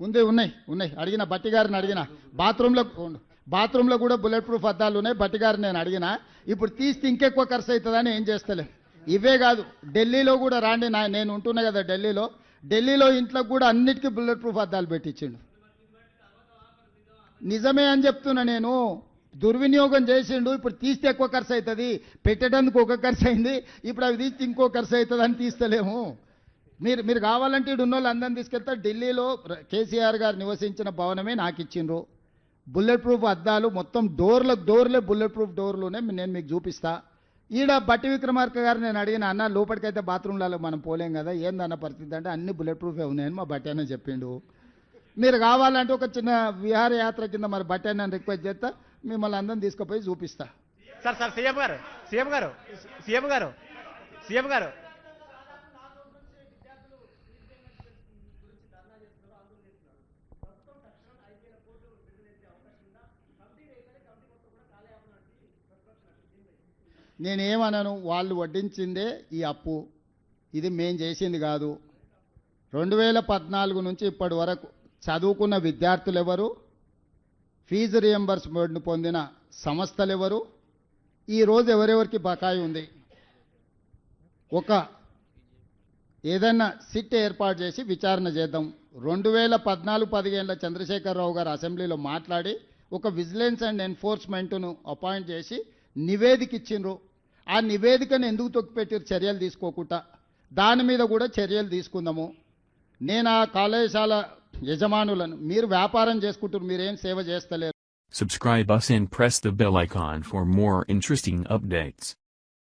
ఉంది ఉన్నాయి ఉన్నాయి. అడిగిన బట్టి గారిని అడిగిన. బాత్రూంలో ఉండు. బాత్రూంలో కూడా బుల్లెట్ ప్రూఫ్ అద్దాలు ఉన్నాయి. బట్టి గారిని నేను అడిగిన ఇప్పుడు తీస్తే ఇంకెక్కువ ఖర్చు అవుతుందని ఏం చేస్తలే. ఇవే కాదు ఢిల్లీలో కూడా రాండి నా నేను ఉంటున్నా కదా ఢిల్లీలో. ఢిల్లీలో ఇంట్లో కూడా అన్నిటికీ బుల్లెట్ ప్రూఫ్ అద్దాలు పెట్టించిండు. నిజమే అని చెప్తున్నా నేను. దుర్వినియోగం చేసిండు ఇప్పుడు తీస్తే ఎక్కువ ఖర్చు అవుతుంది పెట్టేటందుకు ఒక ఖర్చు అయింది. ఇప్పుడు అవి తీస్తే ఇంకో ఖర్చు అవుతుంది అని తీస్తలేము. మీరు మీరు కావాలంటే ఇడు ఉన్న వాళ్ళు అందరిని తీసుకెళ్తా ఢిల్లీలో కేసీఆర్ గారు నివసించిన భవనమే నాకు ఇచ్చిండ్రు. బుల్లెట్ ప్రూఫ్ అద్దాలు మొత్తం డోర్లకు డోర్లే బుల్లెట్ ప్రూఫ్ డోర్లునే నేను మీకు చూపిస్తా. ఈడ బట్టి విక్రమార్క గారు నేను అడిగిన అన్న లోపలికైతే బాత్రూంలలో మనం పోలేం కదా ఏందన్న పరిస్థితి? అంటే అన్ని బుల్లెట్ ప్రూఫే ఉన్నాయని మా బట్టి అన్న చెప్పిండు. మీరు కావాలంటే ఒక చిన్న విహారయాత్ర కింద మరి బట్టి అన్న రిక్వెస్ట్ చేస్తా. మిమ్మల్ని అందరం తీసుకుపోయి చూపిస్తా. సార్ సార్ సీఎం గారు సీఎం గారు సీఎం గారు సీఎం గారు. నేనేమనను? వాళ్ళు వడ్డించిందే ఈ అప్పు. ఇది మేం చేసింది కాదు. రెండు వేల పద్నాలుగు నుంచి ఇప్పటి వరకు చదువుకున్న విద్యార్థులు ఎవరు ఫీజు రియంబర్స్మెంట్ పొందిన సంస్థలు ఎవరు ఈరోజు ఎవరెవరికి బకాయి ఉంది? ఒక ఏదైనా సిట్ ఏర్పాటు చేసి విచారణ చేద్దాం. రెండు వేల పద్నాలుగు పదిహేనులో చంద్రశేఖరరావు గారు అసెంబ్లీలో మాట్లాడి ఒక విజిలెన్స్ అండ్ ఎన్ఫోర్స్మెంట్ను అపాయింట్ చేసి నివేదిక ఇచ్చిండ్రు. ఆ నివేదికను ఎందుకు తొక్కిపెట్టారు చర్యలు తీసుకోకుండా? దాని మీద కూడా చర్యలు తీసుకుందాము. నేను ఆ కళాశాల యజమానులను మీరు వ్యాపారం చేసుకుంటారు మీరేం సేవ చేస్తలేరు. Subscribe us and press the bell icon for more interesting updates.